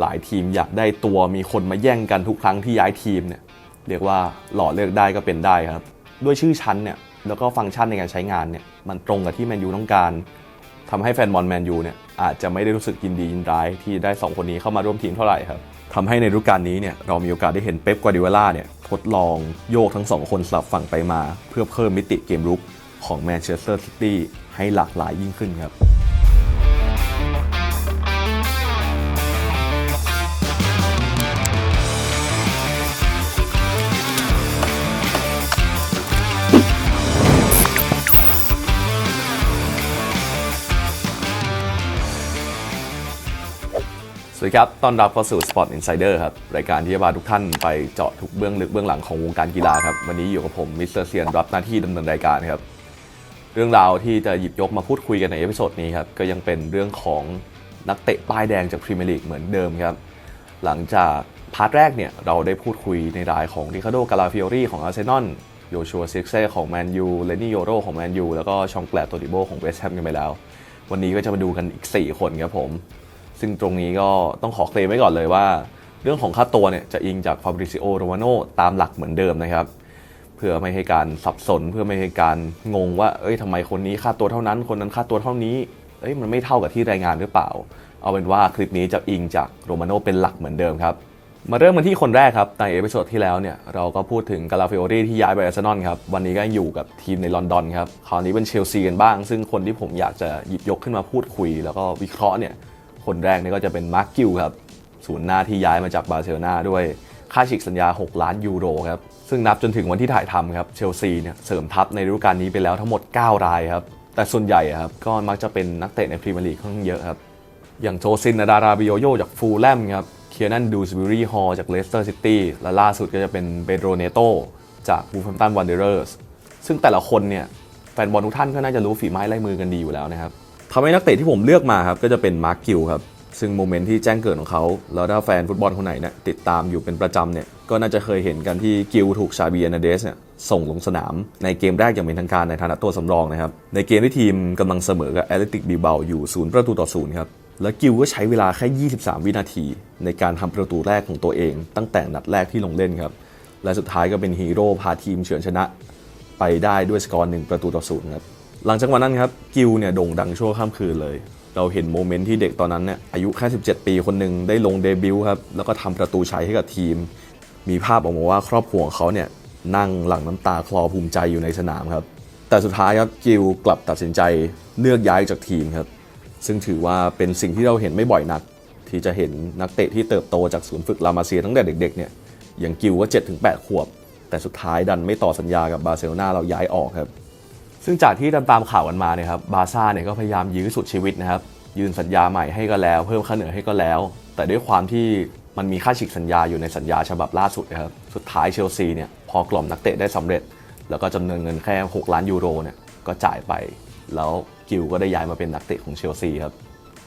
หลายทีมอยากได้ตัวมีคนมาแย่งกันทุกครั้งที่ย้ายทีมเนี่ยเรียกว่าหล่อเลือกได้ก็เป็นได้ครับ ด้วยชื่อชั้นเนี่ยแล้วก็ฟังก์ชันในการใช้งานเนี่ยมันตรงกับที่แมนยูต้องการทำให้แฟนบอลแมนยูเนี่ยอาจจะไม่ได้รู้สึกยินดียินร้ายที่ได้สองคนนี้เข้ามาร่วมทีมเท่าไหร่ครับทำให้ในฤดูกาลนี้เนี่ยเรามีโอกาสได้เห็นเป๊ปกวาดิโอลาเนี่ยทดลองโยกทั้งสองคนสลับฝั่งไปมา เพื่อเพิ่มมิติเกมรุกของแมนเชสเตอร์ซิตี้ให้หลากหลายยิ่งขึ้นครับ วัสดีครับ ต้อนรับเข้าสู่ Sport Insider ครับ รายการที่จะพาทุกท่านไปเจาะทุกเบื้องลึกเบื้องหลังของวงการกีฬาครับ วันนี้อยู่กับผมมิสเตอร์เซียนรับหน้าที่ดำเนินรายการครับ เรื่องราวที่จะหยิบยกมาพูดคุยกันในเอพิโซดนี้ครับ ก็ยังเป็นเรื่องของนักเตะป้ายแดงจากพรีเมียร์ลีกเหมือนเดิมครับ หลังจากพาร์ทแรกเนี่ยเราได้พูดคุยในรายของริคาโดกาลาฟิโอรีของอาร์เซนอลโยชัวซิกเซ่ของแมนยูเลนี่โยโรของแมนยูแล้วก็ชองแกลตโตดิโบของเวสต์แฮมกันไปแล้ว วันนี้ก็จะมาดูกันอีก 4 คนครับผม ซึ่งตรงนี้ก็ต้องขอเคลมไว้ก่อนเลยว่า เรื่องของค่าตัวเนี่ยจะอิงจากฟาบริซิโอโรมาโนตามหลักเหมือนเดิมนะครับ เพื่อไม่ให้การสับสนเพื่อไม่ให้การงงว่า เอ้ยทำไมคนนี้ค่าตัวเท่านั้น คนนั้นค่าตัวเท่านี้เอ้ยมันไม่เท่ากับที่รายงานหรือเปล่า เอาเป็นว่าคลิปนี้จะอิงจากโรมาโนเป็นหลักเหมือนเดิมครับมาเริ่มกันที่คนแรกครับ ในเอพิโซดที่แล้วเนี่ยเราก็พูดถึงกาลาฟิโอรีที่ย้ายไปอาร์เซนอลครับ วันนี้ก็อยู่กับทีมในลอนดอนครับ คราวนี้เป็นเชลซีกันบ้าง ซึ่งคนที่ผมอยากจะหยิบยกขึ้นมาพูดคุย แล้วก็วิเคราะห์เนี่ย คนแรกนี่ก็จะเป็นมาร์กิลครับศูนย์หน้าที่ย้ายมาจากบาร์เซโลนาด้วยค่าฉีกสัญญา 6 ล้านยูโรครับ ซึ่งนับจนถึงวันที่ถ่ายทำครับ เชลซีเนี่ยเสริมทัพในฤดูกาลนี้ไปแล้วทั้งหมด 9 รายครับ แต่ส่วนใหญ่ครับ ก็มักจะเป็นนักเตะในพรีเมียร์ลีกค่อนข้างเยอะครับ อย่างโจซินนาดาราบิโยโยจากฟูลแลมครับ เคียนันดูสบิรีฮอลจากเลสเตอร์ซิตี้ และล่าสุดก็จะเป็นเบโดรเนโตจากบูฟแฮมตันวันเดอร์สซึ่งแต่ละคนเนี่ยแฟนบอลทุกท่านก็น่าจะรู้ฝีไม้ลายมือกันดีอยู่แล้วนะครับ ทำให้นักเตะที่ผมเลือกมาครับก็จะเป็นมาร์คกิลครับ ซึ่งโมเมนต์ที่แจ้งเกิดของเขา แล้วถ้าแฟนฟุตบอลคนไหนเนี่ยติดตามอยู่เป็นประจำเนี่ยก็น่าจะเคยเห็นกันที่กิลถูกชาบีเอนาเดสเนี่ยส่งลงสนามในเกมแรกอย่างเป็นทางการในฐานะตัวสำรองนะครับในเกมที่ทีมกำลังเสมอกับแอตเลติกบีเบาอยู่ศูนย์ประตูต่อศูนย์ครับแล้วกิลก็ใช้เวลาแค่ 23 วินาที ในการทำประตูแรกของตัวเอง ตั้งแต่นัดแรกที่ลงเล่นครับและสุดท้ายก็เป็นฮีโร่พาทีมเฉือนชนะ ไปได้ด้วยสกอร์หนึ่งประตูต่อศูนย์ครับ หลังจากวันนั้นครับกิลเนี่ยโด่งดังชั่วข้ามคืนเลย เราเห็นโมเมนต์ที่เด็กตอนนั้นเนี่ยอายุแค่ 17 ปีคนหนึ่งได้ลงเดบิวต์ครับแล้วก็ทำประตูชัยให้กับทีม มีภาพออกมาว่าครอบครัวของเขาเนี่ยนั่งหลังน้ำตาคลอภูมิใจอยู่ในสนามครับแต่สุดท้ายครับกิลกลับตัดสินใจเลือกย้ายจากทีมครับซึ่งถือว่าเป็นสิ่งที่เราเห็นไม่บ่อยนัก ที่จะเห็นนักเตะที่เติบโตจากศูนย์ฝึกลามาเซียตั้งแต่เด็กๆเนี่ยอย่างกิลก็7-8 ขวบ แต่สุดท้ายดันไม่ต่อสัญญากับบาร์เซโลนาเราย้ายออกครับ ซึ่งจากที่ตามตามข่าวกันมาเนี่ยครับบาซ่าเนี่ยก็พยายามยื้อสุดชีวิตนะครับยืนสัญญาใหม่ให้ก็แล้ว เพิ่มค่าเหนื่อยให้ก็แล้ว แต่ด้วยความที่มันมีค่าฉีกสัญญาอยู่ในสัญญาฉบับล่าสุดนะครับสุดท้ายเชลซีเนี่ยพอกล่อมนักเตะได้สำเร็จ แล้วก็จำนวนเงินแค่ 6 ล้านยูโรเนี่ยก็จ่ายไป แล้วกิลก็ได้ย้ายมาเป็นนักเตะของเชลซีครับ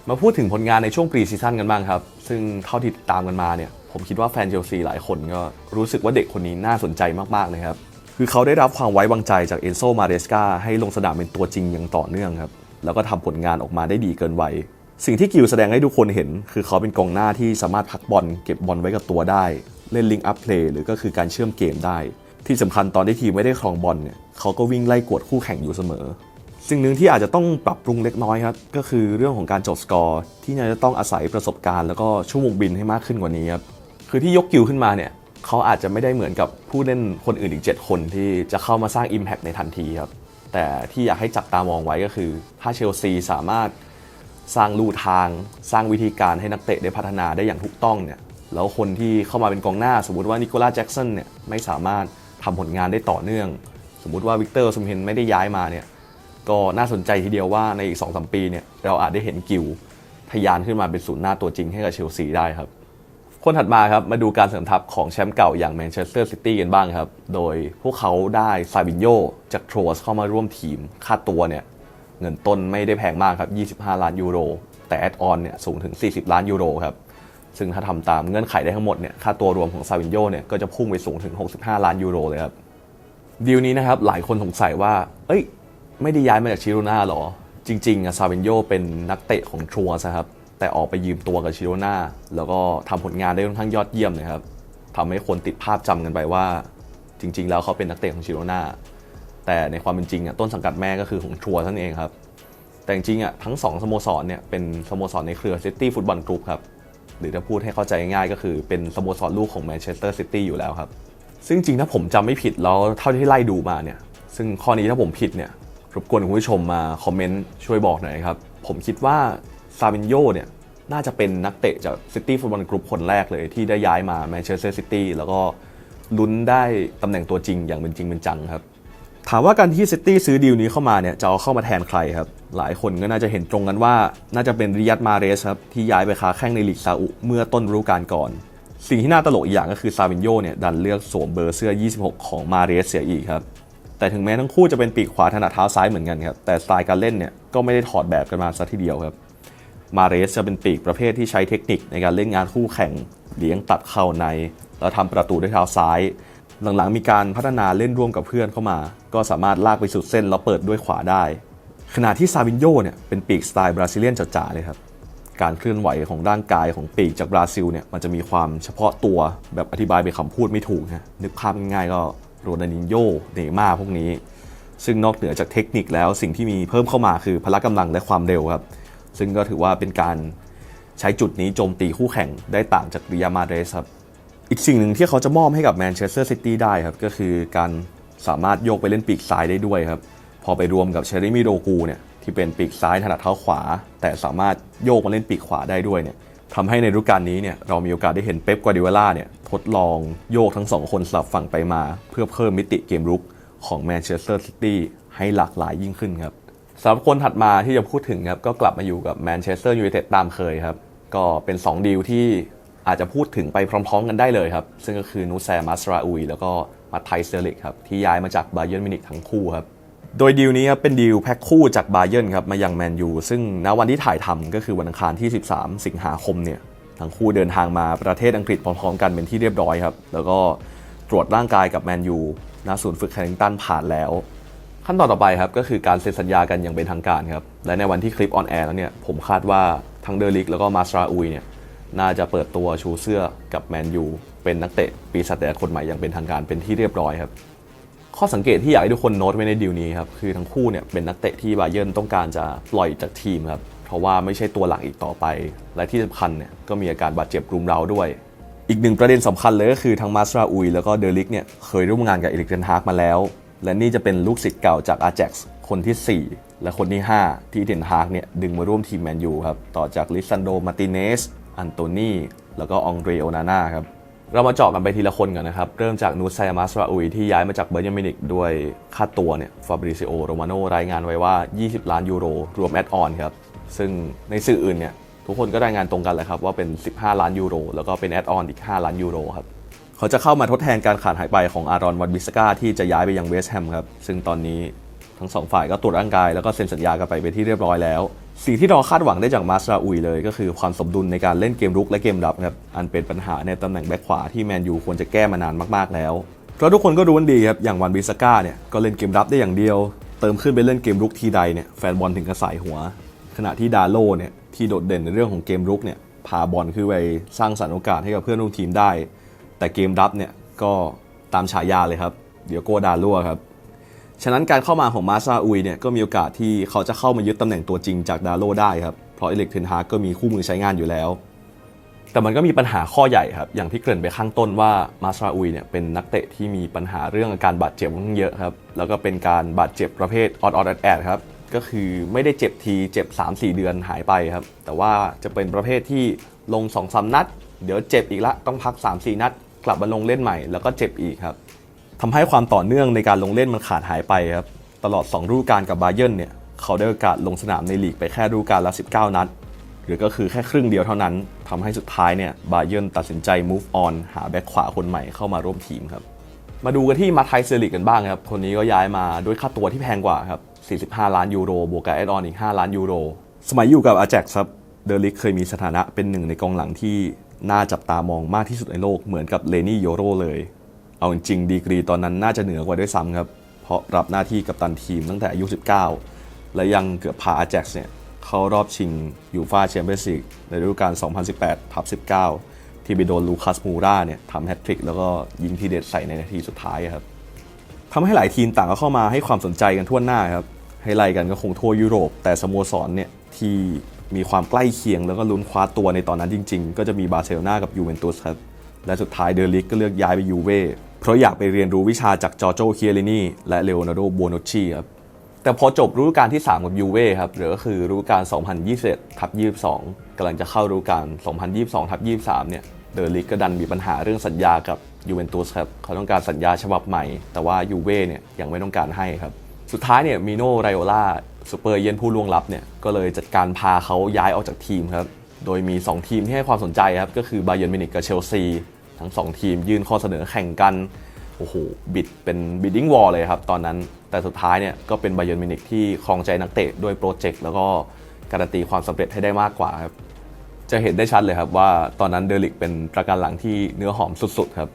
มาพูดถึงผลงานในช่วงปรีซีซั่นกันบ้างครับ ซึ่งเท่าที่ตามกันมาเนี่ยผมคิดว่าแฟนเชลซีหลายคนก็รู้สึกว่าเด็กคนนี้น่าสนใจมากๆนะครับ คือเขาได้รับความไว้วางใจจากเอนโซมาเรสกาให้ลงสนามเป็นตัวจริงอย่างต่อเนื่องครับ แล้วก็ทำผลงานออกมาได้ดีเกินวัย สิ่งที่กิลแสดงให้ทุกคนเห็น คือเขาเป็นกองหน้าที่สามารถพักบอลเก็บบอลไว้กับตัวได้ เล่นลิงอัพเพลย์หรือก็คือการเชื่อมเกมได้ ที่สำคัญตอนที่ทีมไม่ได้ครองบอลเนี่ยเขาก็วิ่งไล่กวดคู่แข่งอยู่เสมอ สิ่งหนึ่งที่อาจจะต้องปรับปรุงเล็กน้อยครับก็คือเรื่องของการจบสกอร์ที่น่าจะต้องอาศัยประสบการณ์แล้วก็ชั่วโมงบินให้มากขึ้นกว่านี้ครับคือที่ยกกิลขึ้นมาเนี่ย เขาอาจจะไม่ได้เหมือนกับผู้เล่นคนอื่นอีก 7 คนที่จะเข้ามาสร้าง Impact ในทันทีครับ แต่ที่อยากให้จับตามองไว้ก็คือ ถ้าเชลซีสามารถสร้างลู่ทาง สร้างวิธีการให้นักเตะได้พัฒนาได้อย่างถูกต้องเนี่ยแล้วคนที่เข้ามาเป็นกองหน้า สมมติว่านิโคลัสแจ็กสันเนี่ยไม่สามารถทำผลงานได้ต่อเนื่อง สมมุติว่าวิกเตอร์ซุมเฮนไม่ได้ย้ายมาเนี่ยก็น่าสนใจทีเดียวว่าในอีก2-3ปีเนี่ยเราอาจได้เห็นกิลทะยานขึ้นมาเป็นศูนย์หน้าตัวจริงให้กับเชลซีได้ครับ คนถัดมาครับมาดูการเสริมทัพของแชมป์เก่าอย่างแมนเชสเตอร์ซิตี้กันบ้างครับ โดยพวกเขาได้ซาบินโยจากโทรสเข้ามาร่วมทีม ค่าตัวเนี่ยเงินต้นไม่ได้แพงมากครับ 25 ล้านยูโร แต่แอดออนเนี่ยสูงถึง 40 ล้านยูโรครับ ซึ่งถ้าทำตามเงื่อนไขได้ทั้งหมดเนี่ยค่าตัวรวมของซาบินโยเนี่ยก็จะพุ่งไปสูงถึง 65 ล้านยูโรเลยครับดีลนี้นะครับหลายคนสงสัยว่า เอ้ย ไม่ได้ย้ายมาจากชิโรนาหรอ จริงๆอะซาวินโยเป็นนักเตะของทรัวร์ครับ แต่ออกไปยืมตัวกับชิโรนาแล้วก็ทำผลงานได้ค่อนข้างยอดเยี่ยมนะครับทำให้คนติดภาพจำกันไปว่า จริง ๆ แล้วเขาเป็นนักเตะของชิโรนาแต่ในความเป็นจริงอะต้นสังกัดแม่ก็คือของทัวร์ท่านเองครับ แต่จริงๆอะทั้งสองสโมสรเนี่ยเป็นสโมสรในเครือซิตี้ฟุตบอลกรุ๊ปครับหรือถ้าพูดให้เข้าใจง่ายๆก็คือเป็นสโมสรลูกของแมนเชสเตอร์ซิตี้อยู่แล้วครับ ซึ่งจริงถ้าผมจำไม่ผิดแล้วเท่าที่ไล่ดูมาเนี่ย ซึ่งข้อนี้ถ้าผมผิดเนี่ยรบกวนคุณผู้ชมมาคอมเมนต์ช่วยบอกหน่อยครับ ผมคิดว่าซาบินโยเนี่ย น่าจะเป็นนักเตะจากซิตี้ฟุตบอลกรุ๊ปคนแรกเลยที่ได้ย้ายมาแมนเชสเตอร์ซิตี้แล้วก็ลุ้นได้ตำแหน่งตัวจริงอย่างเป็นจริงเป็นจังครับ ถามว่าการที่ซิตี้ซื้อดีลนี้เข้ามาเนี่ยจะเอาเข้ามาแทนใครครับ หลายคนก็น่าจะเห็นตรงกันว่า น่าจะเป็นริยัตมาเรสครับที่ย้ายไปค้าแข้งในลีกซาอุเมื่อต้นฤดูกาลก่อน สิ่งที่น่าตลกอีกอย่างก็คือซาวินโยเนี่ยดันเลือกสวมเบอร์เสื้อ 26 ของมาเรสเสียอีกครับแต่ถึงแม้ทั้งคู่จะเป็นปีกขวาถนัดเท้าซ้ายเหมือนกันครับแต่สไตล์การเล่นเนี่ยก็ไม่ได้ถอดแบบกันมาซะทีเดียวครับ มาเรสจะเป็นปีกประเภทที่ใช้เทคนิคในการเล่นงานคู่แข่งเลี้ยงตัดเข้าใน แล้วทำประตูด้วยเท้าซ้าย หลังๆมีการพัฒนาเล่นร่วมกับเพื่อนเข้ามา ก็สามารถลากไปสุดเส้นแล้วเปิดด้วยขวาได้ ขณะที่ซาวินโยเนี่ยเป็นปีกสไตล์บราซิเลียนจ๋าๆเลยครับการเคลื่อนไหวของร่างกายของปีกจากบราซิลเนี่ยมันจะมีความเฉพาะตัวแบบอธิบายเป็นคำพูดไม่ถูกฮะนึกภาพง่ายๆก็โรนัลดินโญ่เนย์ม่าพวกนี้ ซึ่งนอกเหนือจากเทคนิคแล้วสิ่งที่มีเพิ่มเข้ามาคือพละกำลังและความเร็วครับ ซึ่งก็ถือว่าเป็นการใช้จุดนี้โจมตีคู่แข่งได้ต่างจากริยามาเดสครับ อีกสิ่งหนึ่งที่เขาจะมอบให้กับแมนเชสเตอร์ซิตี้ได้ครับ ก็คือการสามารถโยกไปเล่นปีกซ้ายได้ด้วยครับ พอไปรวมกับเชอริมิโดกูเนี่ยที่เป็นปีกซ้ายถนัดเท้าขวา แต่สามารถโยกมาเล่นปีกขวาได้ด้วยเนี่ยทำให้ในฤดูกาลนี้เนี่ยเรามีโอกาสได้เห็นเป๊ปกวาดิโอล่าเนี่ยทดลองโยกทั้งสองคนสลับฝั่งไปมา เพื่อเพิ่มมิติเกมรุกของแมนเชสเตอร์ซิตี้ให้หลากหลายยิ่งขึ้นครับ สำหรับคนถัดมาที่จะพูดถึงครับก็กลับมาอยู่กับแมนเชสเตอร์ยูไนเต็ดตามเคยครับ ก็เป็น 2 ดีลที่อาจจะพูดถึงไปพร้อม ๆ กันได้เลยครับ ซึ่งก็คือนูแซมัสราอุยแล้วก็มาไทเซลิกครับ ที่ย้ายมาจากบาเยิร์นมิวนิกทั้งคู่ครับ โดยดีลนี้ครับเป็นดีลแพ็คคู่จากบาเยิร์นครับมายังแมนยูซึ่งณวันที่ถ่ายทำก็คือวันอังคารที่ 13 สิงหาคมเนี่ยทั้งคู่เดินทางมาประเทศอังกฤษพร้อมๆกันเป็นที่เรียบร้อยครับแล้วก็ตรวจร่างกายกับแมนยูณศูนย์ฝึกแคริงตันผ่านแล้ว ขั้นตอนต่อไปครับก็คือการเซ็นสัญญากันอย่างเป็นทางการครับ และในวันที่คลิปออนแอร์แล้วเนี่ยผมคาดว่าทั้งเดอริกแล้วก็มาสราอุยเนี่ยน่าจะเปิดตัวชูเสื้อกับแมนยูเป็นนักเตะปีศาจแดงคนใหม่อย่างเป็นทางการเป็นที่เรียบร้อยครับ ข้อสังเกตที่อยากให้ทุกคนโน้ตไว้ในดีลนี้ครับคือทั้งคู่เนี่ยเป็นนักเตะที่บาเยิร์นต้องการจะปล่อยจากทีมครับเพราะว่าไม่ใช่ตัวหลักอีกต่อไป และที่สำคัญเนี่ยก็มีอาการบาดเจ็บรุมเร้าด้วยอีกหนึ่งประเด็นสำคัญเลยก็คือทั้งมาสราอุยแล้วก็เดลิกเนี่ยเคยร่วมงานกับเอริกเทนฮากมาแล้ว และนี่จะเป็นลูกศิษย์เก่าจากอาแจ็กซ์คนที่ 4 และคนที่ 5 ที่เทนฮากเนี่ยดึงมาร่วมทีมแมนยูครับต่อจากลิซันโดมาติเนสอันโตนีแล้วก็องเดรโอนาน่าครับเรามาเจาะกันไปทีละคนก่อนนะครับ เริ่มจากนูไซามัสราอุยที่ย้ายมาจากเบอร์ยามินิกด้วยค่าตัวเนี่ยฟาบริซิโอโรมาโนรายงานไว้ว่า 20 ล้านยูโร รวมแอดออนครับ ซึ่งในสื่ออื่นเนี่ยทุกคนก็รายงานตรงกันเลยครับว่าเป็น 15 ล้านยูโร แล้วก็เป็นแอดออนอีก 5 ล้านยูโรครับ เขาจะเข้ามาทดแทนการขาดหายไปของอารอนวันบิสกาที่จะย้ายไปยังเวสต์แฮมครับ ซึ่งตอนนี้ทั้งสองฝ่ายก็ตรวจร่างกายแล้วก็เซ็นสัญญากันไปเป็นที่เรียบร้อยแล้ว สิ่งที่เราคาดหวังได้จากมาสราอุยเลย ก็คือความสมดุลในการเล่นเกมรุกและเกมรับครับอันเป็นปัญหาในตำแหน่งแบ็คขวาที่แมนยูควรจะแก้มานานมากๆแล้ว เพราะทุกคนก็รู้กันดีครับอย่างวันบิสกาเนี่ยก็เล่นเกมรับได้อย่างเดียว เติมขึ้นไปเล่นเกมรุกทีใดเนี่ยแฟนบอลถึงกระสายหัว ขณะที่ดาโลเนี่ยที่โดดเด่นในเรื่องของเกมรุกเนี่ยพาบอลขึ้นไปสร้างสรรค์โอกาสให้กับเพื่อนร่วมทีมได้ แต่เกมรับเนี่ยก็ตามฉายาเลยครับ เดี๋ยวโกดาลัวครับ ฉะนั้นการเข้ามาของมาซาอุยเนี่ยก็มีโอกาสที่เขาจะเข้ามายึดตำแหน่งตัวจริงจากดาโลได้ครับ เพราะเอเล็กเทนฮาก็มีคู่มือใช้งานอยู่แล้ว แต่มันก็มีปัญหาข้อใหญ่ครับ อย่างที่เกริ่นไปข้างต้นว่ามาซาอุยเนี่ยเป็นนักเตะที่มีปัญหาเรื่องอาการบาดเจ็บค่อนข้างเยอะครับ แล้วก็เป็นการบาดเจ็บประเภทออดออดแอดแอดครับ ก็คือไม่ได้เจ็บทีเจ็บ 3-4 เดือนหายไปครับ แต่ว่าจะเป็นประเภทที่ลง2อสนัด เดี๋ยวเจ็บอีกละต้องพัก 3-4 นัด กลับมาลงเล่นใหม่ แล้วก็เจ็บอีกครับทำให้ความต่อเนื่องในการลงเล่นมันขาดหายไปครับตลอด 2 ฤดูกาลกับบาเยิร์นเนี่ยเขาได้โอกาสลงสนามในลีกไปแค่ฤดูกาลละ 19 นัด หรือก็คือแค่ครึ่งเดียวเท่านั้นทำให้สุดท้ายเนี่ยบาเยิร์นตัดสินใจ move on หาแบ็คขวาคนใหม่เข้ามาร่วมทีมครับมาดูกันที่มาไทเซลิกกันบ้างครับ คนนี้ก็ย้ายมาด้วยค่าตัวที่แพงกว่าครับ 45 ล้านยูโร บวกกับแอดออนอีก 5 ล้านยูโร สมัยอยู่กับอาแจ็กครับ เดลิกเคยมีสถานะเป็นหนึ่งในกองหลังที่ น่าจับตามองมากที่สุดในโลกเหมือนกับเลนี่โยโรเลย เอาจริงดีกรีตอนนั้นน่าจะเหนือกว่าด้วยซ้ำครับ เพราะรับหน้าที่กัปตันทีมตั้งแต่อายุ 19 และยังเกือบพาอาแจ็กเนี่ยเข้ารอบชิงยูฟาแชมเปี้ยนส์ลีกในฤดูกาล 2018ทับ19 ที่ไปโดนลูคัสมูราเนี่ยทำแฮตทริกแล้วก็ยิงทีเด็ดใส่ในนาทีสุดท้ายครับทำให้หลายทีมต่างก็เข้ามาให้ความสนใจกันทั่วหน้าครับให้ไล่กันก็คงทั่วยุโรป แต่สโมสรเนี่ยที่ มีความใกล้เคียงแล้วก็ลุ้นคว้าตัวในตอนนั้นจริง ๆ ก็จะมีบาร์เซโลนากับยูเวนตุสครับและสุดท้ายเดอลิกก็เลือกย้ายไปยูเว่เพราะอยากไปเรียนรู้วิชาจากจอร์โจเคียรินีและเลโอนาร์โดโบโนชีครับแต่พอจบฤดูกาลที่ 3 กับยูเว่ครับหรือก็คือฤดูกาล 2021ทับ22กำลังจะเข้าฤดูกาล 2022ทับ23เนี่ยเดอลิกก็ดันมีปัญหาเรื่องสัญญากับยูเวนตุสครับเขาต้องการสัญญาฉบับใหม่ แต่ว่ายูเว่เนี่ยยังไม่ต้องการให้ครับสุดท้ายเนี่ยมิโนไรโอลา ซูเปอร์เยนผู้ล่วงลับเนี่ยก็เลยจัดการพาเขาย้ายออกจากทีมครับโดยมี 2 ทีมที่ให้ความสนใจครับก็คือบาเยิร์นมิวนิกกับเชลซีทั้ง 2 ทีมยื่นข้อเสนอแข่งกันโอ้โหบิดเป็นบิดดิ้งวอลเลยครับตอนนั้นแต่สุดท้ายเนี่ยก็เป็นบาเยิร์นมิวนิกที่ครองใจนักเตะด้วยโปรเจกต์แล้วก็การันตีความสำเร็จให้ได้มากกว่าครับจะเห็นได้ชัดเลยครับว่าตอนนั้นเดลิกเป็นประกันหลังที่เนื้อหอมสุดๆครับ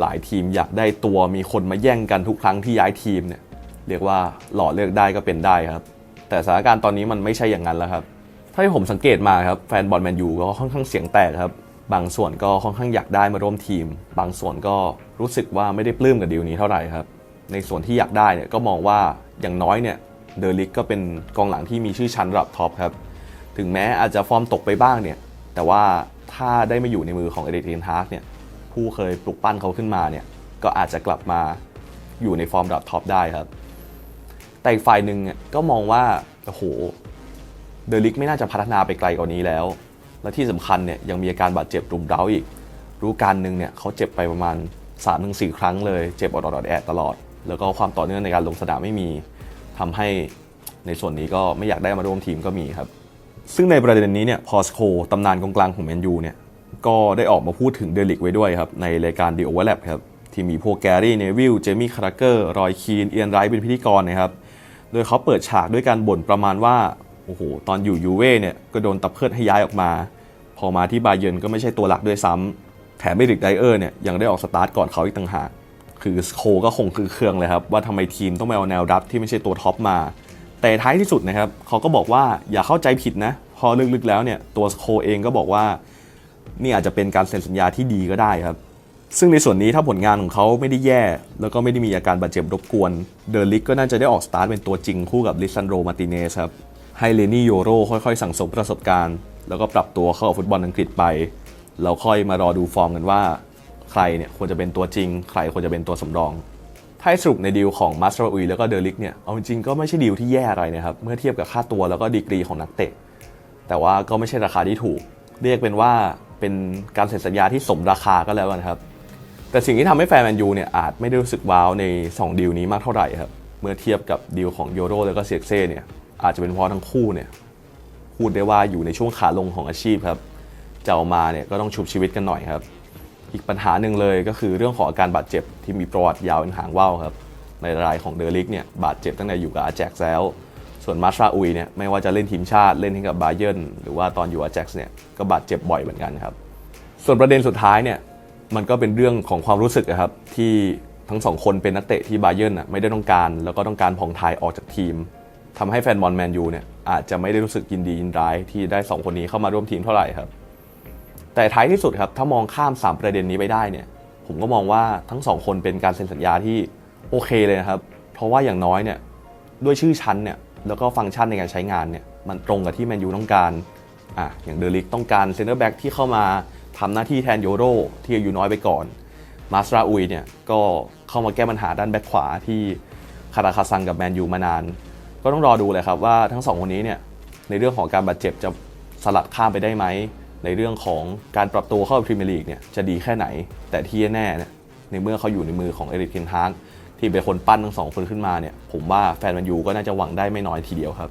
หลายทีมอยากได้ตัวมีคนมาแย่งกันทุกครั้งที่ย้ายทีมเนี่ยเรียกว่าหล่อเลือกได้ก็เป็นได้ครับ แต่สถานการณ์ตอนนี้มันไม่ใช่อย่างนั้นแล้วครับถ้าที่ผมสังเกตมาครับแฟนบอลแมนยูก็ค่อนข้างเสียงแตกครับบางส่วนก็ค่อนข้างอยากได้มาร่วมทีม บางส่วนก็รู้สึกว่าไม่ได้ปลื้มกับดีลนี้เท่าไหร่ครับ ในส่วนที่อยากได้เนี่ยก็มองว่าอย่างน้อยเนี่ยเดลิกก็เป็นกองหลังที่มีชื่อชั้นระดับท็อปครับ ถึงแม้อาจจะฟอร์มตกไปบ้างเนี่ย แต่ว่าถ้าได้มาอยู่ในมือของเอเดริกเทนฮาร์กเนี่ยผู้เคยปลุกปั้นเขาขึ้นมาเนี่ยก็อาจจะกลับมาอยู่ในฟอร์มระดับท็อปได้ครับ แต่อีกฝ่ายหนึ่งก็มองว่าโอ้โหเดลิกไม่น่าจะพัฒนาไปไกลกว่านี้แล้ว และที่สำคัญเนี่ยยังมีอาการบาดเจ็บรุมเร้าอีก รู้การหนึ่งเนี่ยเขาเจ็บไปประมาณ 3-4 ครั้งเลย เจ็บอดอดแอดตลอด แล้วก็ความต่อเนื่องในการลงสนามไม่มีทำให้ในส่วนนี้ก็ไม่อยากได้มาร่วมทีมก็มีครับ ซึ่งในประเด็นนี้เนี่ยพอสโคตำนานกองกลางของแมนยูเนี่ยก็ได้ออกมาพูดถึงเดลิกไว้ด้วยครับ ในรายการ The Overlap ครับที่มีพวกแกรี่เนวิลเจมี่คาร์เกอร์รอยคีนเอียนไรท์เป็นพิธีกรนะครับ โดยเขาเปิดฉากด้วยการบ่นประมาณว่า โอ้โห ตอนอยู่ยูเว่เนี่ย ก็โดนตับเพิดให้ย้ายออกมา พอมาที่บาเยิร์นก็ไม่ใช่ตัวหลักด้วยซ้ำแถมเบริกไดเออร์เนี่ย ยังได้ออกสตาร์ทก่อนเขาอีกต่างหาก คือโคก็คงคือเครื่องเลยครับ ว่าทำไมทีมต้องไปเอาแนวรับที่ไม่ใช่ตัวท็อปมา แต่ท้ายที่สุดนะครับเขาก็บอกว่าอย่าเข้าใจผิดนะ พอลึกๆแล้วเนี่ยตัวโคเองก็บอกว่า นี่อาจจะเป็นการเซ็นสัญญาที่ดีก็ได้ครับ ซึ่งในส่วนนี้ถ้าผลงานของเขาไม่ได้แย่ แล้วก็ไม่ได้มีอาการบาดเจ็บรบกวน เดอลิกก็น่าจะได้ออกสตาร์ทเป็นตัวจริงคู่กับลิซันโดมาติเนสครับ ให้เลนี่โยโรค่อยๆ สั่งสมประสบการณ์ แล้วก็ปรับตัวเข้ากับฟุตบอลอังกฤษไปแล้วค่อยมารอดูฟอร์มกันว่า ใครเนี่ยควรจะเป็นตัวจริง ใครควรจะเป็นตัวสำรองถ้าให้สรุปในดีลของมาสเตอร์อุยแล้วก็เดอลิกเนี่ย เอาจริงก็ไม่ใช่ดีลที่แย่อะไรนะครับ เมื่อเทียบกับค่าตัวแล้วก็ดีกรีของนักเตะ แต่ว่าก็ไม่ใช่ราคาที่ถูก เรียกเป็นว่าเป็นการเซ็นสัญญาที่สมราคาก็แล้วกันครับ แต่สิ่งที่ทำให้แฟนแมนยูเนี่ยอาจไม่ได้รู้สึกว้าวใน 2 ดีลนี้มากเท่าไหร่ครับ เมื่อเทียบกับดีลของโยโรแล้วก็เซียกเซ่เนี่ยอาจจะเป็นเพราะทั้งคู่เนี่ยพูดได้ว่าอยู่ในช่วงขาลงของอาชีพครับจะเอามาเนี่ยก็ต้องชุบชีวิตกันหน่อยครับ อีกปัญหาหนึ่งเลยก็คือเรื่องของอาการบาดเจ็บที่มีประวัติยาวเป็นหางว่าวครับในรายของเดอริกเนี่ยบาดเจ็บตั้งแต่อยู่กับอาแจ็กซ์แล้วส่วนมาชราอุยเนี่ยไม่ว่าจะเล่นทีมชาติเล่นให้กับบาเยิร์นหรือว่าตอนอยู่อาแจ็กซ์เนี่ยก็บาดเจ็บบ่อยเหมือนกันครับส่วนประเด็นสุดท้ายเนี่ย มันก็เป็นเรื่องของความรู้สึกอะครับที่ทั้งสองคนเป็นนักเตะที่บาเยิร์นอะไม่ได้ต้องการ แล้วก็ต้องการผ่องทายออกจากทีมทำให้แฟนบอลแมนยูเนี่ยอาจจะไม่ได้รู้สึกยินดียินร้ายที่ได้สองคนนี้เข้ามาร่วมทีมเท่าไหร่ครับ แต่ท้ายที่สุดครับถ้ามองข้าม 3 ประเด็นนี้ไปได้เนี่ยผมก็มองว่าทั้งสองคนเป็นการเซ็นสัญญาที่โอเคเลยนะครับ เพราะว่าอย่างน้อยเนี่ยด้วยชื่อชั้นเนี่ยแล้วก็ฟังก์ชันในการใช้งานเนี่ยมันตรงกับที่แมนยูต้องการอะอย่างเดลิกต้องการเซนเตอร์แบ็กที่เข้ามา ทำหน้าที่แทนโยโรที่อายุน้อยไปก่อน มาสราอุยเนี่ยก็เข้ามาแก้ปัญหาด้านแบ็คขวาที่คาราคาซังกับแมนยูมานาน ก็ต้องรอดูเลยครับว่าทั้งสองคนนี้เนี่ยในเรื่องของการบาดเจ็บจะสลัดข้ามไปได้ไหม ในเรื่องของการปรับตัวเข้าพรีเมียร์ลีกเนี่ยจะดีแค่ไหน แต่ที่แน่เนี่ยในเมื่อเขาอยู่ในมือของเอริกเทนฮากที่เป็นคนปั้นทั้งสองคนขึ้นมาเนี่ยผมว่าแฟนแมนยูก็น่าจะหวังได้ไม่น้อยทีเดียวครับ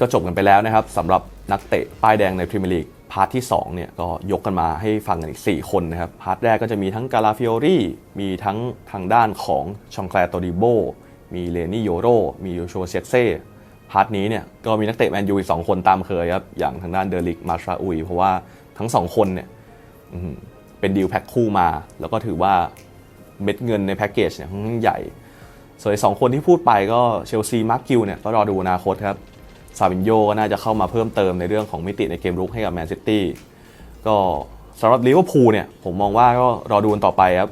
ก็จบกันไปแล้วนะครับสำหรับนักเตะป้ายแดงในพรีเมียร์ลีก พาร์ทที่ 2 เนี่ยก็ยกกันมาให้ฟังกันอีก 4 คนนะครับ พาร์ทแรกก็จะมีทั้งกาลาฟิโอรี่มีทั้งทางด้านของชองแคลโตดิโบ มีเลนี่โยโร มีโยโชเซเซ่ พาร์ทนี้เนี่ยก็มีนักเตะแมนยูอีกสองคนตามเคยครับ อย่างทางด้านเดลิกมาชราอุย เพราะว่าทั้งสองคนเนี่ยเป็นดีลแพ็คคู่มา แล้วก็ถือว่าเม็ดเงินในแพ็กเกจเนี่ยค่อนข้างใหญ่ ส่วนสองคนที่พูดไปก็เชลซีมาร์กิวเนี่ยก็รอดูอนาคตครับ ซาวินโยก็น่าจะเข้ามาเพิ่มเติมในเรื่องของมิติในเกมรุกให้กับแมนซิตี้ก็สำหรับลิเวอร์พูลเนี่ยผมมองว่าก็รอดูกันต่อไปครับ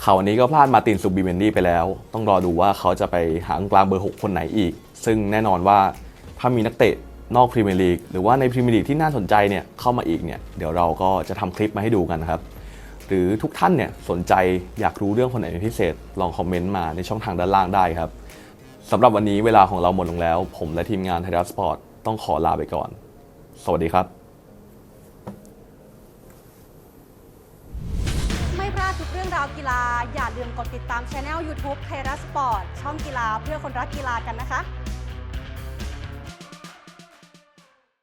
เขาวันนี้ก็พลาดมาตินซูบิเมนดี้ไปแล้ว ต้องรอดูว่าเขาจะไปหางกลางเบอร์ 6 คนไหนอีก ซึ่งแน่นอนว่าถ้ามีนักเตะนอกพรีเมียร์ลีกหรือว่าในพรีเมียร์ลีกที่น่าสนใจเนี่ยเข้ามาอีกเนี่ยเดี๋ยวเราก็จะทำคลิปมาให้ดูกันครับ หรือทุกท่านเนี่ยสนใจอยากรู้เรื่องคนไหนเป็นพิเศษ ลองคอมเมนต์มาในช่องทางด้านล่างได้ครับ สำหรับวันนี้เวลาของเราหมดลงแล้ว ผมและทีมงานไทยรัฐสปอร์ตต้องขอลาไปก่อน สวัสดีครับ ไม่พลาดทุกเรื่องราวกีฬา อย่าลืมกดติดตามช anel YouTube ไทยรัฐสปอร์ตช่องกีฬาเพื่อคนรักกีฬากันนะคะ